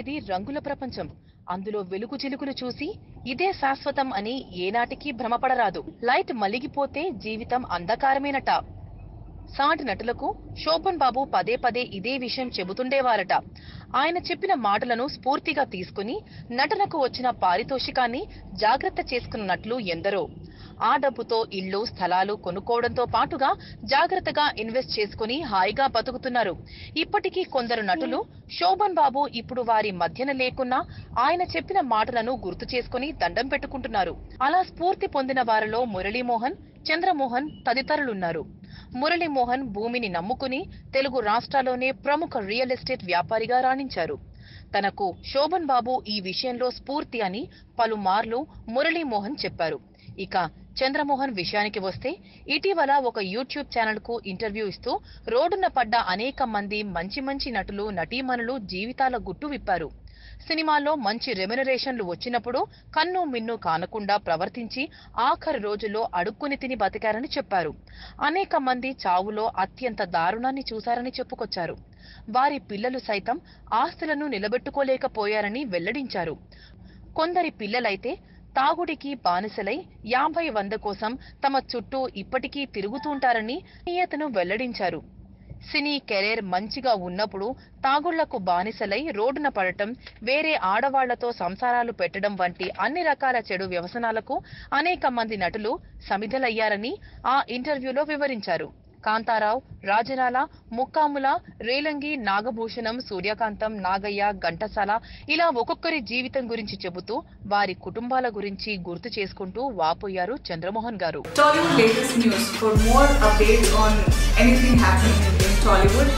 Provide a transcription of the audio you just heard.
రంగుల ప్రపంచం. అందులో వెలుగు చిలుకులు చూసి ఇదే శాశ్వతం అని ఏనాటికి భ్రమపడరాదు. లైట్ మలిగిపోతే జీవితం అంధకారమేనట. సాటి నటులకు శోభన్ బాబు పదే పదే ఇదే విషయం చెబుతుండేవారట. ఆయన చెప్పిన మాటలను స్ఫూర్తిగా తీసుకుని నటనకు వచ్చిన పారితోషికాన్ని జాగ్రత్త చేసుకున్నట్లు ఎందరో. ఆ డబ్బుతో ఇళ్ళు స్థలాలు కొనుక్కోవడంతో పాటుగా జాగ్రత్తగా ఇన్వెస్ట్ చేసుకుని హాయిగా బతుకుతున్నారు. ఇప్పటికీ కొందరు నటులు శోభన్ బాబు ఇప్పుడు వారి మధ్యన లేకున్నా ఆయన చెప్పిన మాటలను గుర్తు చేసుకుని దండం పెట్టుకుంటున్నారు. అలా స్ఫూర్తి పొందిన వారిలో మురళీమోహన్ చంద్రమోహన్ తదితరులున్నారు. మురళీమోహన్ భూమిని నమ్ముకుని తెలుగు రాష్ట్రాల్లోనే ప్రముఖ రియల్ ఎస్టేట్ వ్యాపారిగా రాణించారు. తనకు శోభన్ బాబు ఈ విషయంలో స్ఫూర్తి అని పలుమార్లు మురళీమోహన్ చెప్పారు. ఇక చంద్రమోహన్ విషయానికి వస్తే ఇటీవల ఒక యూట్యూబ్ ఛానల్కు ఇంటర్వ్యూ ఇస్తూ రోడ్డున పడ్డ అనేక మంది మంచి మంచి నటులు నటీమణులు జీవితాల గుట్టు విప్పారు. సినిమాల్లో మంచి రెమ్యునరేషన్లు వచ్చినప్పుడు కన్ను మిన్ను కానకుండా ప్రవర్తించి ఆఖరి రోజుల్లో అడుక్కుని తిని బతికారని చెప్పారు. అనేక మంది చావులో అత్యంత దారుణాన్ని చూశారని చెప్పుకొచ్చారు. వారి పిల్లలు సైతం ఆస్తులను నిలబెట్టుకోలేకపోయారని వెల్లడించారు. కొందరి పిల్లలైతే తాగుడికి బానిసలై యాభై వంద కోసం తమ చుట్టూ ఇప్పటికీ తిరుగుతుంటారని ఈయతను వెల్లడించారు. సినీ కెరీర్ మంచిగా ఉన్నప్పుడు తాగుళ్ళకు బానిసలై రోడ్డున పడటం వేరే ఆడవాళ్ళతో సంసారాలు పెట్టడం వంటి అన్ని రకాల చెడు వ్యవసనాలకు అనేక మంది నటులు సమిధలయ్యారని ఆ ఇంటర్వ్యూలో వివరించారు. కాంతారావు రాజనాల ముక్కాముల రేలంగి నాగభూషణం సూర్యకాంతం నాగయ్య ఘంటసాల ఇలా ఒక్కొక్కరి జీవితం గురించి చెబుతూ వారి కుటుంబాల గురించి గుర్తు చేసుకుంటూ వాపోయారు చంద్రమోహన్ గారు. టాలీవుడ్